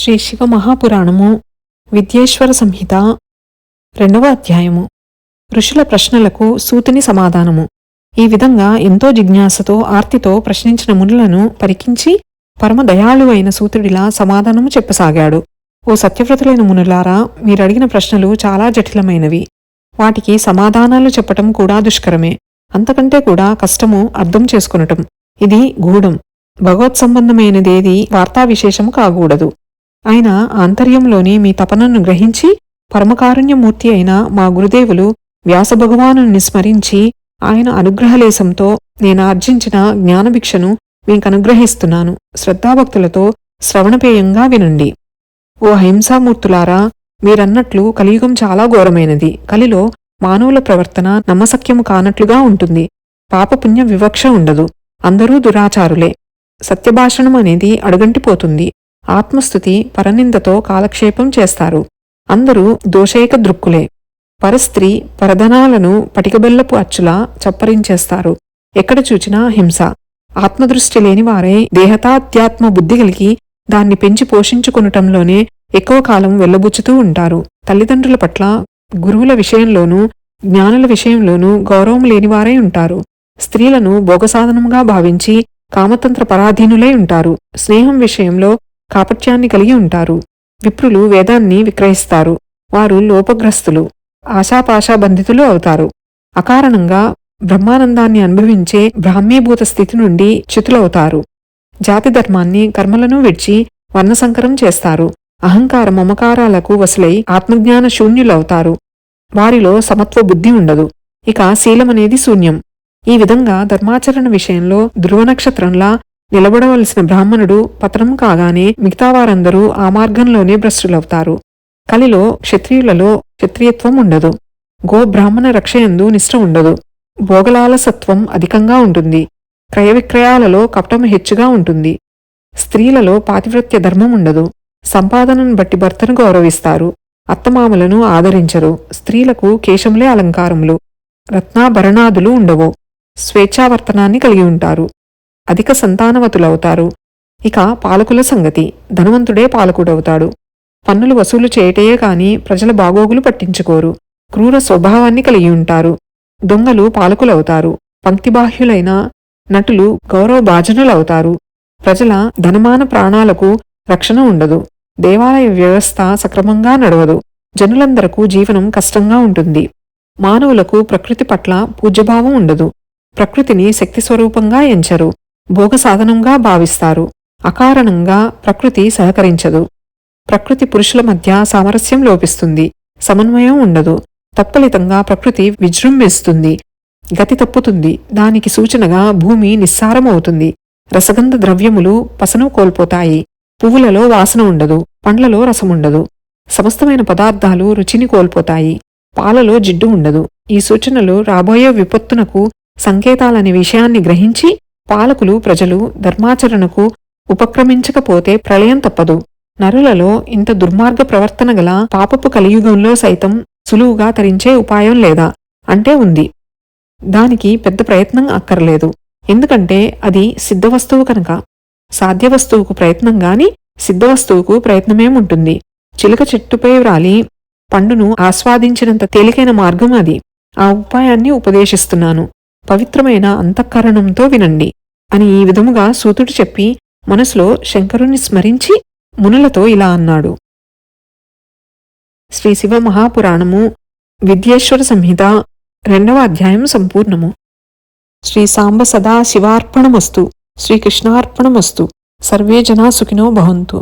శ్రీ శివ మహాపురాణము విద్యేశ్వర సంహిత రెండవ అధ్యాయము. ఋషుల ప్రశ్నలకు సూతుని సమాధానము. ఈ విధంగా ఎంతో జిజ్ఞాసతో ఆర్తితో ప్రశ్నించిన మునులను పరికించి పరమ అయిన సూతుడిలా సమాధానము చెప్పసాగాడు. ఓ సత్యవ్రతులైన మునులారా మీరడిగిన ప్రశ్నలు చాలా జటిలమైనవి. వాటికి సమాధానాలు చెప్పటం కూడా దుష్కరమే. అంతకంటే కూడా కష్టము అర్థం చేసుకొనటం. ఇది గూఢం. భగవత్ సంబంధమైనదేది వార్తా విశేషము కాకూడదు ఆయన ఆంతర్యంలోని మీ తపనను గ్రహించి పరమకారుణ్యమూర్తి అయిన మా గురుదేవులు వ్యాసభగవాను స్మరించి ఆయన అనుగ్రహలేశంతో నేను ఆర్జించిన జ్ఞానభిక్షను మీకనుగ్రహిస్తున్నాను. శ్రద్ధాభక్తులతో శ్రవణపేయంగా వినండి. ఓ హింసామూర్తులారా మీరన్నట్లు కలియుగం చాలా ఘోరమైనది. కలిలో మానవుల ప్రవర్తన నమ్మసక్యము కానట్లుగా ఉంటుంది. పాపపుణ్య వివక్ష ఉండదు. అందరూ దురాచారులే. సత్యభాషణం అనేది అడుగంటిపోతుంది. ఆత్మస్థుతి పరనిందతో కాలక్షేపం చేస్తారు. అందరూ దోషైక దృక్కులే. పరస్త్రీ పరధనాలను పటికబెల్లపు అచ్చులా చప్పరించేస్తారు. ఎక్కడ చూచినా హింస. ఆత్మదృష్టి లేని వారే దేహతాధ్యాత్మ బుద్ధి కలిగి దాన్ని పెంచి పోషించుకొనటంలోనే ఎక్కువ కాలం వెళ్ళబుచ్చుతూ ఉంటారు. తల్లిదండ్రుల పట్ల గురువుల విషయంలోనూ జ్ఞానుల విషయంలోనూ గౌరవం లేనివారై ఉంటారు. స్త్రీలను భోగసాధనంగా భావించి కామతంత్ర పరాధీనులై ఉంటారు. స్నేహం విషయంలో కాపట్యాన్ని కలిగి ఉంటారు. విప్రులు వేదాన్ని విక్రయిస్తారు. వారు లోపగ్రస్తులు ఆశాపాశా బంధితులు అవుతారు. అకారణంగా బ్రహ్మానందాన్ని అనుభవించే బ్రాహ్మీభూత స్థితి నుండి చ్యుతులవుతారు. జాతి ధర్మాన్ని కర్మలను విడిచి వర్ణసంకరం చేస్తారు. అహంకార మమకారాలకు వసులై ఆత్మజ్ఞాన శూన్యులవుతారు. వారిలో సమత్వ బుద్ధి ఉండదు. ఇక శీలమనేది శూన్యం. ఈ విధంగా ధర్మాచరణ విషయంలో ధ్రువనక్షత్రంలా నిలబడవలసిన బ్రాహ్మణుడు పతనం కాగానే మిగతా వారందరూ ఆ మార్గంలోనే భ్రష్టులవుతారు. కలిలో క్షత్రియులలో క్షత్రియత్వం ఉండదు. గో బ్రాహ్మణ రక్షయందు నిష్ట ఉండదు. భోగలాలసత్వం అధికంగా ఉంటుంది. క్రయ విక్రయాలలో కపటం హెచ్చుగా ఉంటుంది. స్త్రీలలో పాతివ్రత్య ధర్మం ఉండదు. సంపాదనను బట్టి భర్తను గౌరవిస్తారు. అత్తమామలను ఆదరించరు. స్త్రీలకు కేశములే అలంకారములు. రత్నాభరణాదులు ఉండవు. స్వేచ్ఛావర్తనాన్ని కలిగి ఉంటారు. అధిక సంతానవతులవుతారు. ఇక పాలకుల సంగతి. ధనవంతుడే పాలకుడవుతాడు. పన్నులు వసూలు చేయటయే కాని ప్రజల బాగోగులు పట్టించుకోరు. క్రూర స్వభావాన్ని కలిగి ఉంటారు. దొంగలు పాలకులవుతారు. పంక్తిబాహ్యులైన నటులు గౌరవభాజనులవుతారు. ప్రజల ధనమాన ప్రాణాలకు రక్షణ ఉండదు. దేవాలయ వ్యవస్థ సక్రమంగా నడవదు. జనులందరకు జీవనం కష్టంగా ఉంటుంది. మానవులకు ప్రకృతి పట్ల పూజ్యభావం ఉండదు. ప్రకృతిని శక్తి స్వరూపంగా ఎంచరు. భోగ సాధనంగా భావిస్తారు. అకారణంగా ప్రకృతి సహకరించదు. ప్రకృతి పురుషుల మధ్య సామరస్యం లోపిస్తుంది. సమన్వయం ఉండదు. తత్ఫలితంగా ప్రకృతి విజృంభిస్తుంది. గతి తప్పుతుంది. దానికి సూచనగా భూమి నిస్సారమవుతుంది. రసగంధ ద్రవ్యములు పసను కోల్పోతాయి. పువ్వులలో వాసన ఉండదు. పండ్లలో రసముండదు. సమస్తమైన పదార్థాలు రుచిని కోల్పోతాయి. పాలలో జిడ్డు ఉండదు. ఈ సూచనలు రాబోయే విపత్తునకు సంకేతాలనే విషయాన్ని గ్రహించి పాలకులు ప్రజలు ధర్మాచరణకు ఉపక్రమించకపోతే ప్రళయం తప్పదు. నరులలో ఇంత దుర్మార్గ ప్రవర్తన గల పాపపు కలియుగంలో సైతం సులువుగా తరించే ఉపాయం లేదా? అంటే ఉంది. దానికి పెద్ద ప్రయత్నం అక్కర్లేదు. ఎందుకంటే అది సిద్ధవస్తువు కనుక. సాధ్యవస్తువుకు ప్రయత్నం గాని సిద్ధవస్తువుకు ప్రయత్నమేముంటుంది చిలుక చెట్టుపై వ్రాలి. పండును ఆస్వాదించినంత తేలికైన మార్గం అది. ఆ ఉపాయాన్ని ఉపదేశిస్తున్నాను. పవిత్రమైన అంతఃకరణంతో వినండి. అని ఈ విధముగా సూతుడు చెప్పి మనసులో శంకరుని స్మరించి మునులతో ఇలా అన్నాడు. శ్రీ శివ మహాపురాణము విద్యేశ్వర సంహిత రెండవ అధ్యాయం సంపూర్ణము. శ్రీ సాంబ సదా శివార్పణమస్తు శ్రీకృష్ణార్పణమస్తు సర్వే జనా సుఖినో భవంతు.